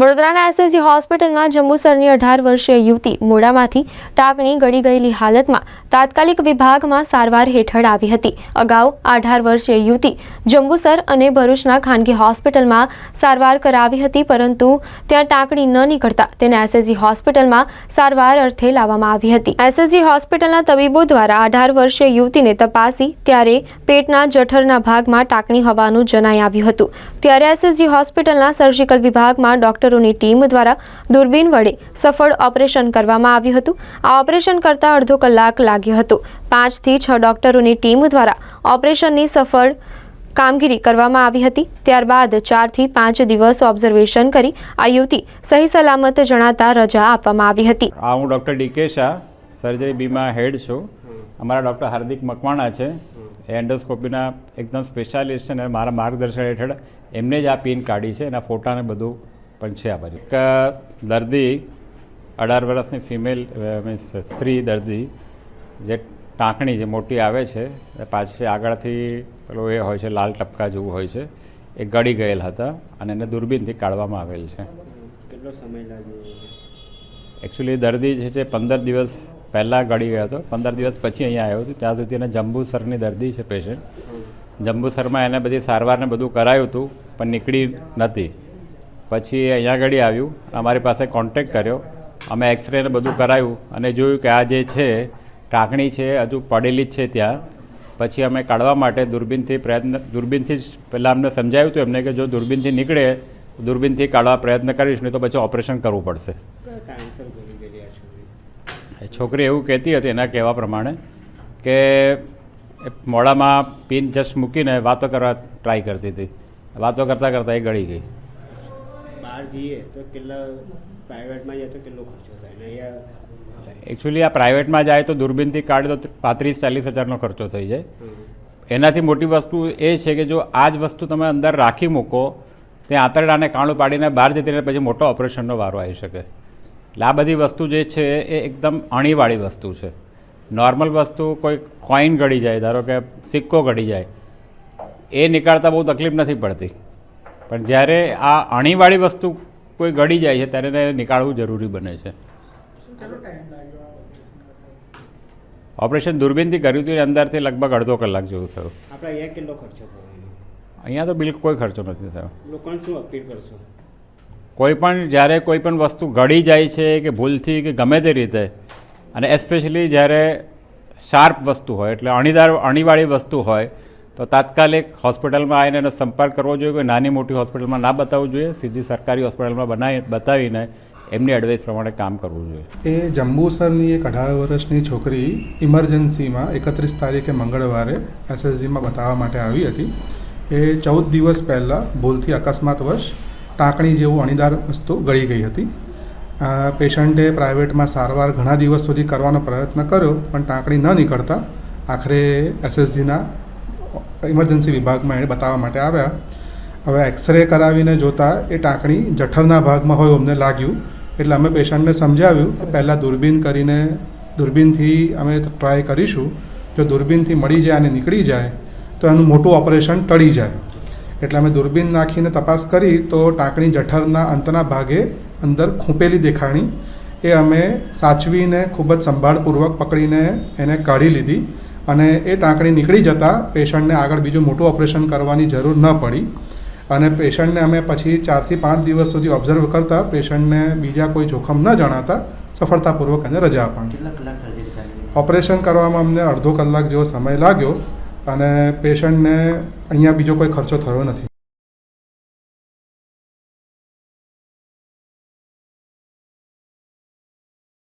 વડોદરાના એસએસજી હોસ્પિટલમાં જંબુસરની અઢાર વર્ષીય યુવતી મોડામાંથી ટાંકણી ગળી ગયેલી હાલતમાં તાત્કાલિક વિભાગમાં સારવાર હેઠળ આવી હતી. અગાઉ આ અઢાર વર્ષીય યુવતી જંબુસર અને ભરૂચના ખાનગી હોસ્પિટલમાં સારવાર કરાવી હતી, પરંતુ ત્યાં ટાંકણી ન નીકળતા તેને એસએસજી હોસ્પિટલમાં સારવાર અર્થે લાવવામાં આવી હતી. એસએસજી હોસ્પિટલના તબીબો દ્વારા અઢાર વર્ષીય યુવતીને તપાસી ત્યારે પેટના જઠરના ભાગમાં ટાંકણી હોવાનું જણાઈ આવ્યું હતું. ત્યારે એસએસજી હોસ્પિટલના સર્જિકલ વિભાગમાં ડોક્ટરોની ટીમ દ્વારા દૂરબીન વડે સફળ ઓપરેશન કરવામાં આવ્યું હતું. આ ઓપરેશન કરતાં અડધો કલાક લાગ્યો હતો. પાંચથી છ ડોક્ટરોની ટીમ દ્વારા ઓપરેશનની સફળ કામગીરી કરવામાં આવી હતી. ત્યારબાદ ચારથી પાંચ દિવસ ઓબ્ઝર્વેશન કરી આ યુવતી સહી સલામત જણાતા રજા આપવામાં આવી હતી. આ હું doctor D K Shah, surgery બીમા હેડ છું. અમારા ડૉક્ટર હાર્દિક મકવાણા છે. એન્ડોસ્કોપીના એકદમ સ્પેશિયાલિસ્ટ અને મારા માર્ગદર્શન હેઠળ એમને જ આ પિન કાઢી છે. એના ફોટાને બધું પણ છે આ બાજુ. એક દર્દી અઢાર વર્ષની ફિમેલ મીન્સ સ્ત્રી દર્દી જે ટાંકણી જે મોટી આવે છે પાછી આગળથી પેલું એ હોય છે લાલ ટપકા જેવું હોય છે એ ગળી ગયેલ હતા અને એને દૂરબીનથી કાઢવામાં આવેલ છે. કેટલો સમય લાગ્યો? એકચ્યુઅલી દર્દી જે છે પંદર દિવસ પહેલાં ગળી ગયો હતો. પંદર દિવસ પછી અહીંયા આવ્યો હતો. ત્યાં સુધી એને જંબુસરની દર્દી છે પેશન્ટ જંબુસરમાં એને બધી સારવારને બધું કરાયું હતું પણ નીકળી નથી પછી અહીંયા આગળ આવ્યું, અમારી પાસે કોન્ટેક્ટ કર્યો. અમે એક્સરે ને બધું કરાયું અને જોયું કે આ જે છે ટાંકણી છે, હજુ પડેલી જ છે ત્યાં. પછી અમે કાઢવા માટે દૂરબીનથી પ્રયત્ન, દૂરબીનથી જ પહેલાં અમને સમજાવ્યું હતું એમને કે જો દૂરબીનથી નીકળે, દૂરબીનથી કાઢવા પ્રયત્ન કરીશ, નહીં તો પછી ઓપરેશન કરવું પડશે. છોકરી એવું કહેતી હતી એના કહેવા પ્રમાણે કે મોડામાં પિન જસ્ટ મૂકીને વાતો કરવા ટ્રાય કરતી હતી. વાતો કરતાં કરતાં એ ગળી ગઈ. બહાર જઈએ તો કેટલા પ્રાઇવેટમાં જાય તો કેટલો ખર્ચો થાય? ને અહીંયા એકચ્યુઅલી આ પ્રાઇવેટમાં જાય તો દૂરબીનથી કાઢે તો પાંત્રીસ ચાલીસ હજારનો ખર્ચો થઈ જાય. એનાથી મોટી વસ્તુ એ છે કે જો આ જ વસ્તુ તમે અંદર રાખી મૂકો તે આંતરડાને કાણું પાડીને બહાર જતી રહે પછી મોટો ઓપરેશનનો વારો આવી શકે. એટલે આ બધી વસ્તુ જે છે એ એકદમ અણીવાળી વસ્તુ છે. નોર્મલ વસ્તુ કોઈ કોઈન ગળી જાય ધારો કે સિક્કો ગળી જાય એ નીકાળતા બહુ તકલીફ નથી પડતી. પણ જ્યારે આ અણીવાળી વસ્તુ કોઈ ગળી જાય છે ત્યારે એને નીકાળવું જરૂરી બને છે. ઓપરેશન દૂરબીનથી કર્યું હતું અંદરથી લગભગ અડધો કલાક જેવું થયું. આપણે અહીંયા કેટલો ખર્ચો થયો અહીંયા તો બિલકુલ કોઈ ખર્ચો નથી થયો. લોકોને શું અપીલ કરશો? કોઈ પણ જ્યારે કોઈ પણ વસ્તુ ગળી જાય છે કે ભૂલથી કે ગમે તે રીતે અને એસ્પેશિયલી જ્યારે શાર્પ વસ્તુ હોય એટલે અણીદાર અણીવાળી વસ્તુ હોય તો તાત્કાલિક હોસ્પિટલમાં આવીને એનો સંપર્ક કરવો જોઈએ, કોઈ નાની મોટી હોસ્પિટલમાં ના બતાવવું જોઈએ, સીધી સરકારી હોસ્પિટલમાં બનાવી, બતાવીને એમની એડવાઇસ પ્રમાણે કામ કરવું જોઈએ. એ જંબુસરની એક અઢાર વર્ષની છોકરી ઇમરજન્સીમાં એકત્રીસ તારીખે મંગળવારે એસએસજીમાં બતાવવા માટે આવી હતી. એ ચૌદ દિવસ પહેલાં ભૂલથી અકસ્માતવશ ટાંકણી જેવું અણીદાર વસ્તુ ગળી ગઈ હતી. પેશન્ટે પ્રાઇવેટમાં સારવાર ઘણા દિવસ સુધી કરવાનો પ્રયત્ન કર્યો, પણ ટાંકણી ન નીકળતા આખરે એસએસજીના ઇમરજન્સી વિભાગમાં એને બતાવવા માટે આવ્યા. હવે એક્સરે કરાવીને જોતાં એ ટાંકણી જઠરના ભાગમાં હોય અમને લાગ્યું. એટલે અમે પેશન્ટને સમજાવ્યું કે પહેલાં દૂરબીન કરીને, દૂરબીનથી અમે ટ્રાય કરીશું. જો દૂરબીનથી મળી જાય અને નીકળી જાય, તો એનું મોટું ઓપરેશન ટળી જાય. એટલે અમે દૂરબીન નાખીને તપાસ કરી તો ટાંકણી જઠરના અંતના ભાગે અંદર ખૂંપેલી દેખાણી. એ અમે સાચવીને ખૂબ જ સંભાળપૂર્વક પકડીને એને કાઢી લીધી. અને એ ટાંકણી નીકળી જતાં પેશન્ટને આગળ બીજું મોટું ઓપરેશન કરવાની જરૂર ન પડી. અને પેશન્ટને અમે પછી ચારથી પાંચ દિવસ સુધી ઓબ્ઝર્વ કરતાં પેશન્ટને બીજા કોઈ જોખમ ન જણાતા સફળતાપૂર્વક એને રજા આપવાની ઓપરેશન કરવામાં અમને અડધો કલાક જેવો સમય લાગ્યો અને પેશન્ટને અહીંયા બીજો કોઈ ખર્ચો થયો નથી.